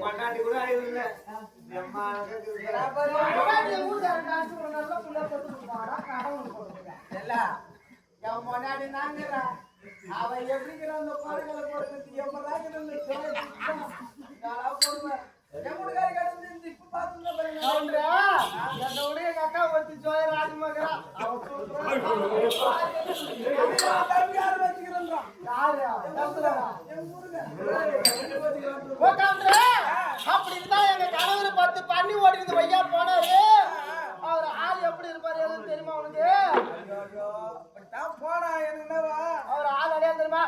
பண்ணாடி கூட அறிவு இல்லை முன்னாடி நாங்கடா அவ எப்படிங்கிற அந்த பாடுகளை போடுறது எம்மராஜன் போடுவேன். என் எங்க அக்கா எங்க கணவர் பார்த்து பண்ணி ஓடிருந்து வையா போனாரு அவர் ஆள் எப்படி இருப்பாரு எதுவும் தெரியுமா? உனக்கு போனா என்னவா அவர் ஆள் அடையா தெரியுமா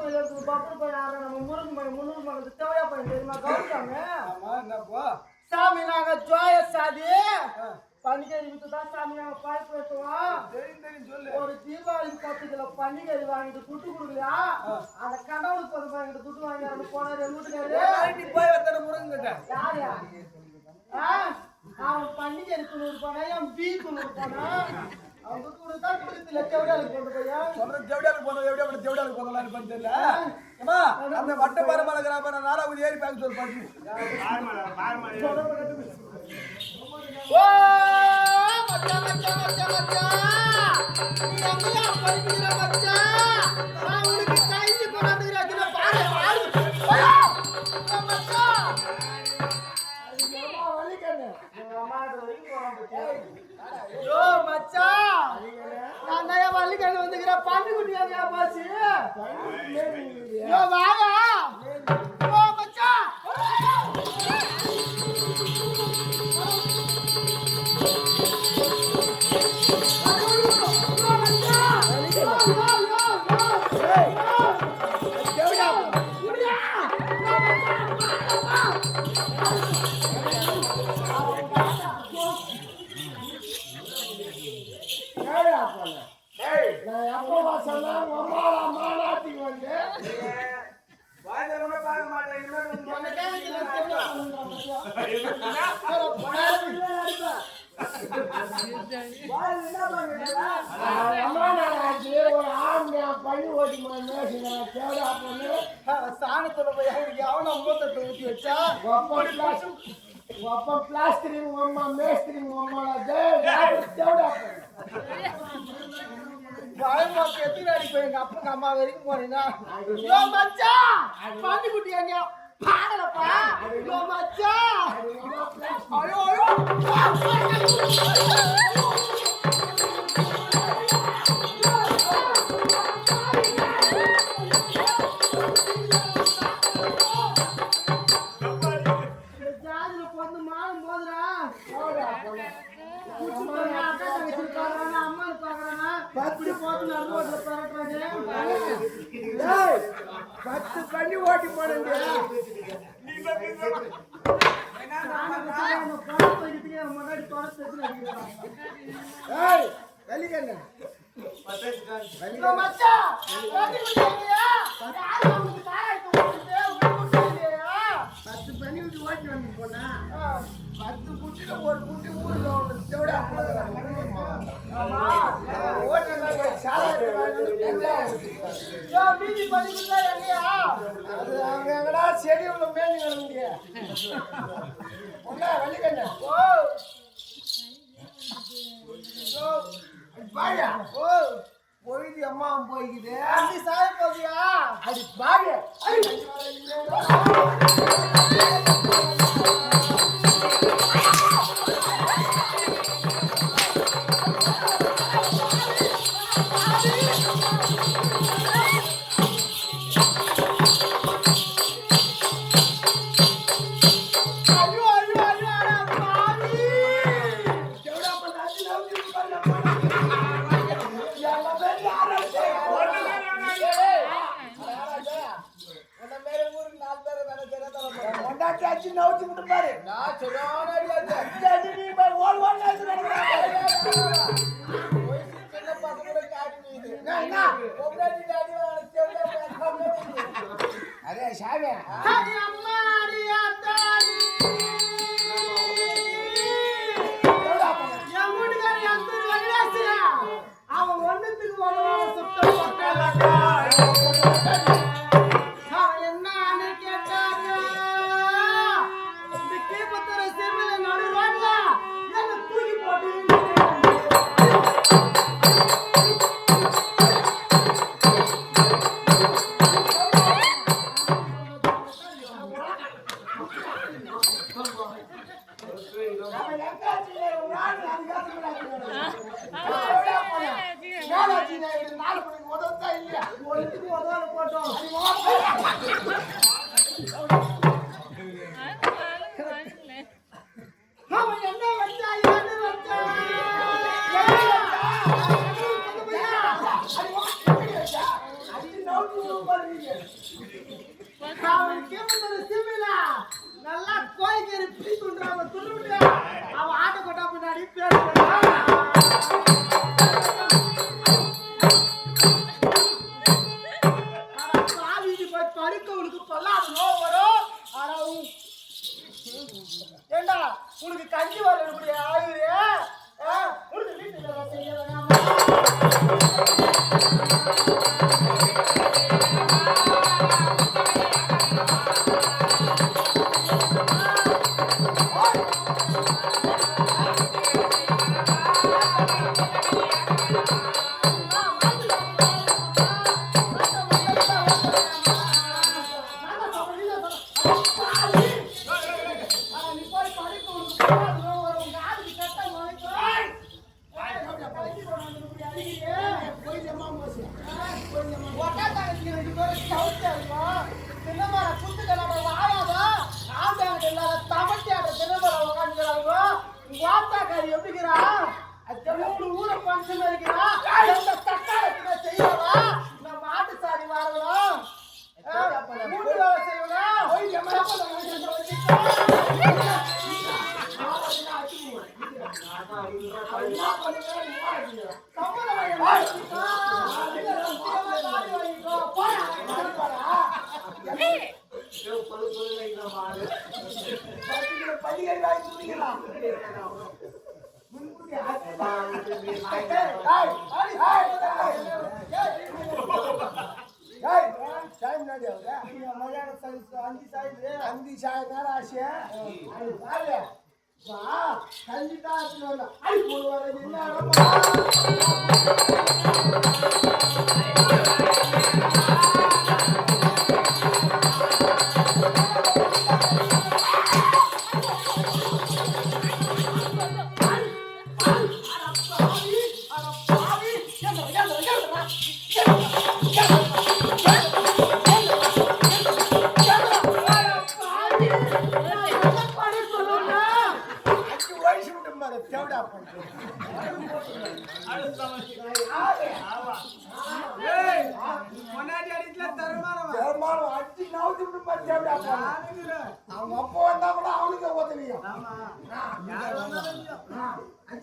வயல்ல இருக்கு. பப்புனு பையன் யாரு? நம்ம முருகன் பையன், முன்னூறு மகன் தேவையா பையன் தெரியுமா? கௌரி சாமி. நாங்க ஜோய சாதி வித்து தான் சாமி நாங்க தெரியும் சொல்லு ஒரு தீபாவளிக்கு பத்து கிலோ பன்னிக்கறி வாங்கிட்டு துட்டு கொடுக்கலையா அந்த கடவுளுக்கு பத்து வாங்கிட்டு துட்டு வாங்கி போனாரு வீட்டுக்காரு போய் வத்தன முருகன் கிட்ட யாரு? அவன் பன்னிக்கறி துணூறு போனா என் பீ துணூறு போனா அவங்க கூட தான் குடுத்துல செவடாலுக்கு கொண்டு போயா பண்ண தெரியல. ஏமா அந்த வட்ட பரமல கிராம நாலாவது ஏறி பேக்க சொல்லு ஓ நீ படிக்கிற மச்சான்? ஐயோ மச்சான் நான் தான் வள்ளிக்கண்ணு வந்துக்கிறேன் பன்னிக்குட்டி எங்கயா போச்சு ஐயோ வாங்க சாணத்துல போய் அவன மூத்தத்தை ஊற்றி வச்சா ಒಬ್ಬ ಪ್ಲಾಸ್ಟ್ರಿ ಒಮ್ಮ ಮೇಸ್ತ್ರಿ ಒಮ್ಮಳದೆ வாழ்வாக்கு எத்தனை அடிப்பேன் எங்க அப்பா அம்மா வரைக்கும் போனீங்கன்னா மச்சா பாண்டி குட்டி எங்கேயா பாடலப்பா யோ மச்சான் ஐயோ ஐயோ பத்து பண்ணி ஓட்டி போனேன் முன்னாடி தொடர்ந்து இருந்து ஓட்டி வந்து போனா பத்து குட்டில ஒரு குட்டி ஊர்ல விட மீதி படிக்கிறதா எங்கயா அது அவங்க எங்கடா செடி உள்ள மேலே கிடந்தீங்க ஒன்னா வெளிக்கண்ண ஓ. பாயா ஓ. போய்க்குது. அடி சாய போதியா அடி பாயா அஞ்சு சாயந்தாலும் ஆசையா வா கண்டிப்பா அது போடுவாரு என்ன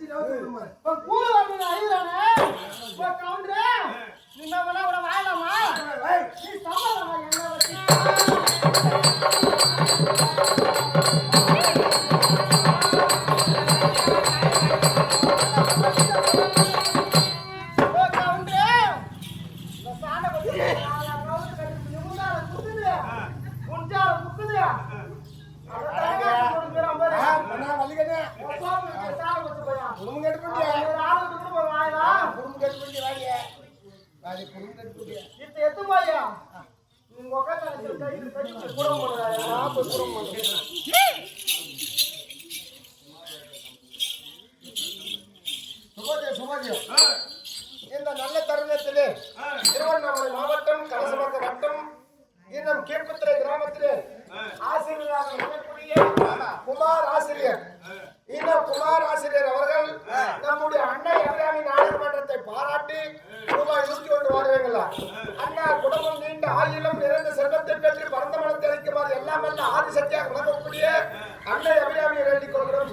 दिला होता तुम्हाला पण कोण அன்பார் குடும்பம் நீண்ட ஆயிலும் நிறைந்த செல்வத்தை பெற்று பரந்த மனத்தை அளிக்குமாறு எல்லாம் அல்ல ஆதிசக்தியாக விளங்கக்கூடிய அன்னை அபிராமி வேண்டிக் கொள்கிறோம்.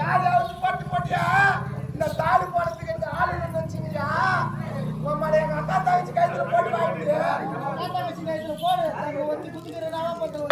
யாராவது பாட்டு போட்டியா இந்த தாலி போடுறதுக்கு இந்த ஆள் நினைச்சீங்கயா உங்களை எங்க அக்கா தவிச்சு கைத்துல போட்டு வாங்கிட்டு போடு. ஒத்தி குத்துக்கிறேன் பார்த்து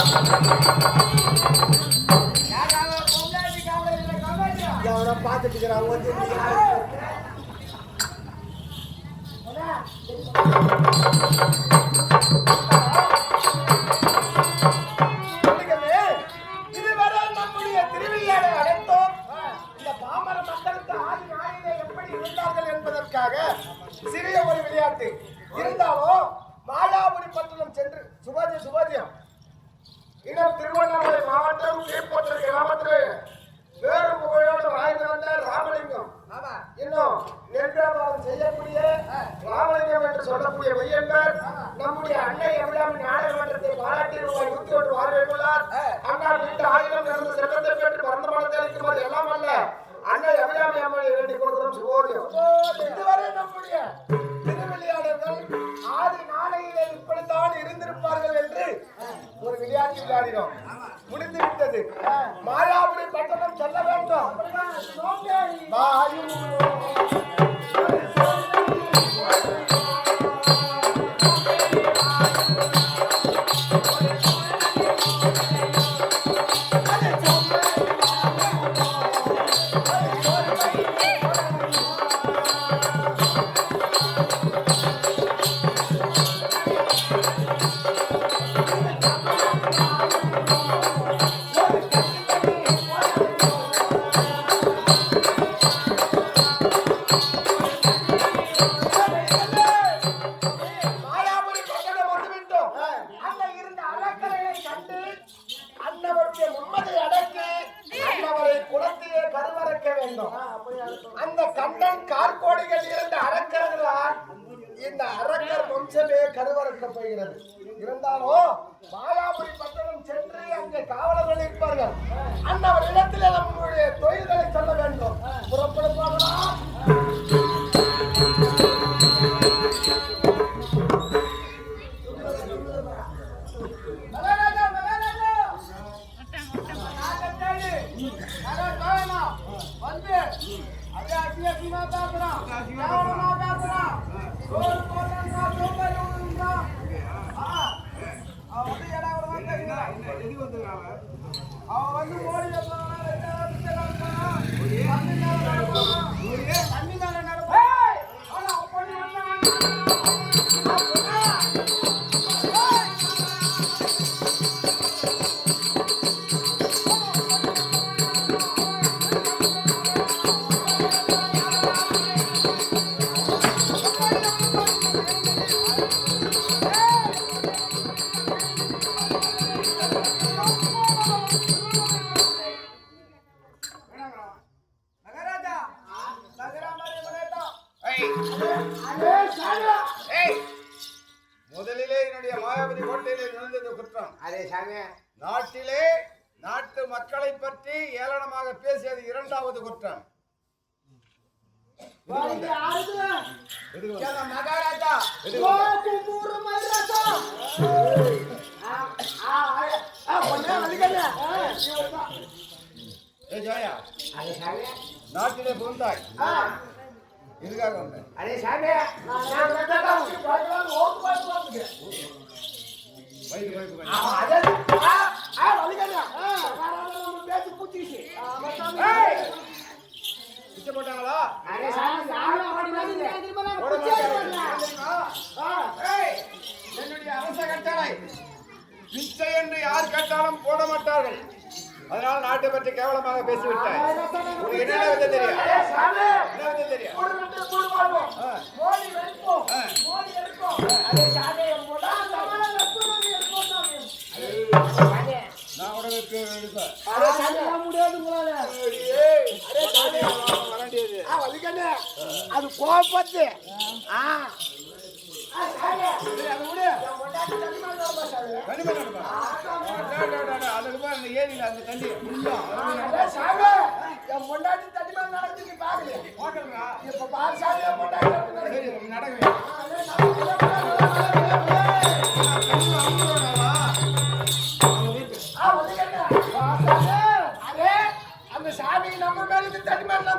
geral, onde eu நிர்வியாபாரம் செய்யக்கூடிய ராமலிங்கம் என்று சொல்லக்கூடிய வையம்பர் நம்முடைய அன்னை எம்எல்ஏ நாடக மன்றத்தை பாராட்டி ரூபாய் நூத்தி ஒன்று வரவேற்றுள்ளார் அண்ணா வீட்டு ஆயிரம் இருந்து சிறந்த பெற்று பரந்த மனத்தில் இருக்கும்போது எல்லாம் அல்ல. அண்ணா எம்எல்ஏ வேண்டிக் கொடுக்கிறோம் சுகோதயம் இதுவரை நம்முடைய இருந்திருப்பார்கள் என்று ஒரு விளையாட்டு விளையாடினோம். முடிந்து விட்டது மாயாவுடைய பட்டணம் செல்ல வேண்டும். போட்டாங்களா? என்னுடைய அரச என்று யார் கேட்டாலும் போட மாட்டார்கள். நாட்டை பற்றி கேவலமாக பேசிவிட்டேன் என்ன வந்து தெரியும்? என்ன அது கோபத்து. ஆ. ஏரியில அந்த தண்ணி பொண்டாட்டி தண்ணி மேல நடந்துக்கு பாக்கலையா இப்ப பாரு சாமியா பொண்டாட்டி நடக்கலையா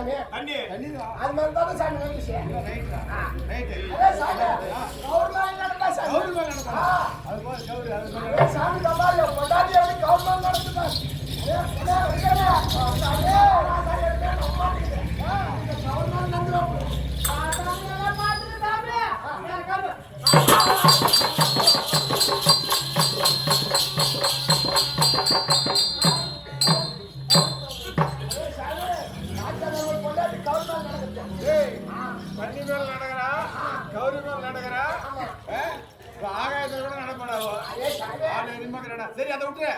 சாமி தண்ணி. அது மாதிரி தான் சாமி வந்துச்சு சாமி. கபாலியம் கொண்டாடி எப்படி கவர்மெண்ட் நடத்துதான் சரி அதை விட்டு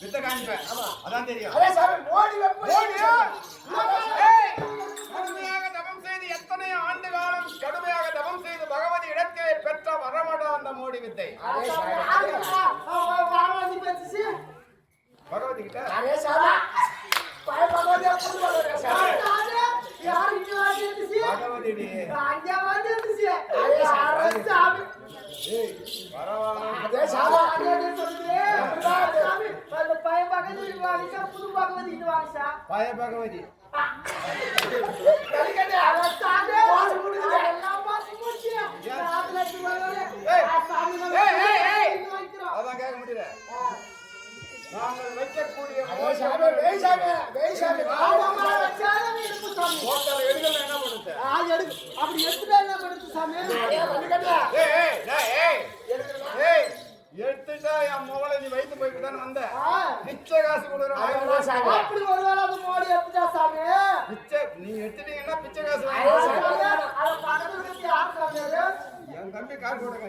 வித்த காமிப்பேன். அதான் தெரியும். கடுமையாக தவம் செய்து எத்தனை ஆண்டு கடுமையாக தவம் செய்து பகவதி இடத்தை பெற்ற வரமாட்டான் அந்த மோடி வித்தை? எடுத்துட்டா என் மொபைல நீ வைத்து போயிட்டு தானே வந்த மிச்ச காசு கொடுக்குறேன் அப்படி சாமி மிச்ச நீ எடுத்துட்டீங்கன்னா பிச்சை காசு என் தம்பி காசு கொடுக்க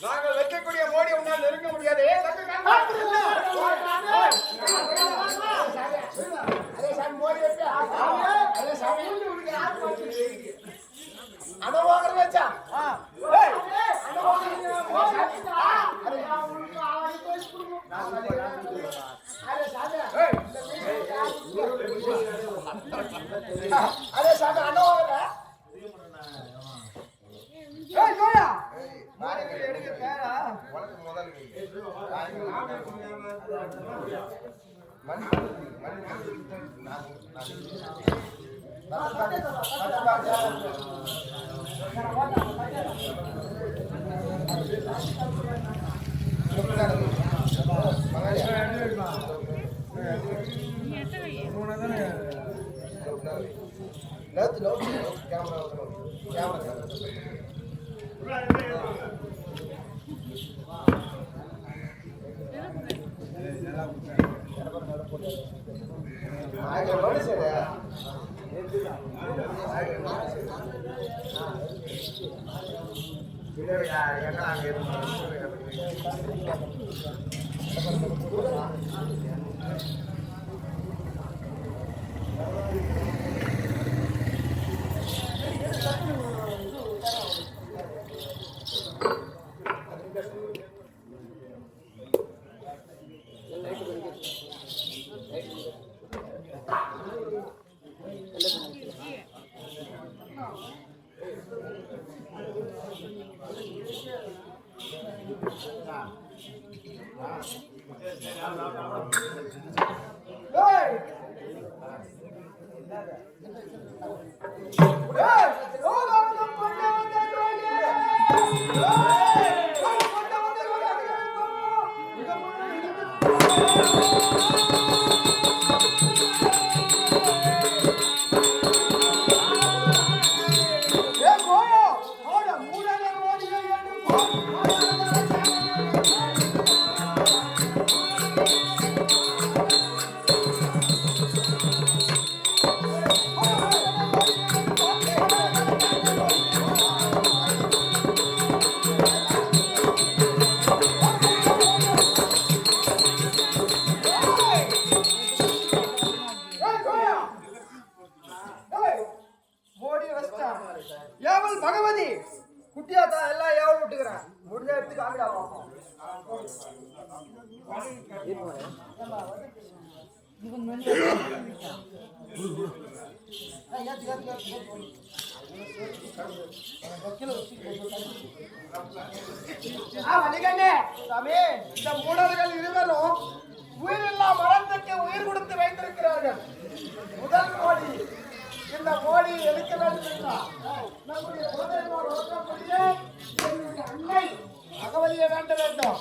நாங்கள் வைக்கக்கூடிய மோடி உன்னால் நெருங்க முடியாது அனுபவம் வச்சா அரே சாமி அனுபவம் ஏய் கேமரா கேமரா எங்க பகவதி குட்டியா தான் எல்லாம் ஏவல் விட்டுக்கிறேன் முடிஞ்ச எடுத்து காமிடா சாமி இந்த மூடர்கள் இருவரும் உயிரில்லா மரத்துக்கு உயிர் கொடுத்து வைத்திருக்கிறார்கள். முதல் மோடி இந்த மோடியை எடுக்க வேண்டும் என்றால் நம்முடைய குலதெய்வம் வழங்கக்கூடிய என்னுடைய வேண்டும்.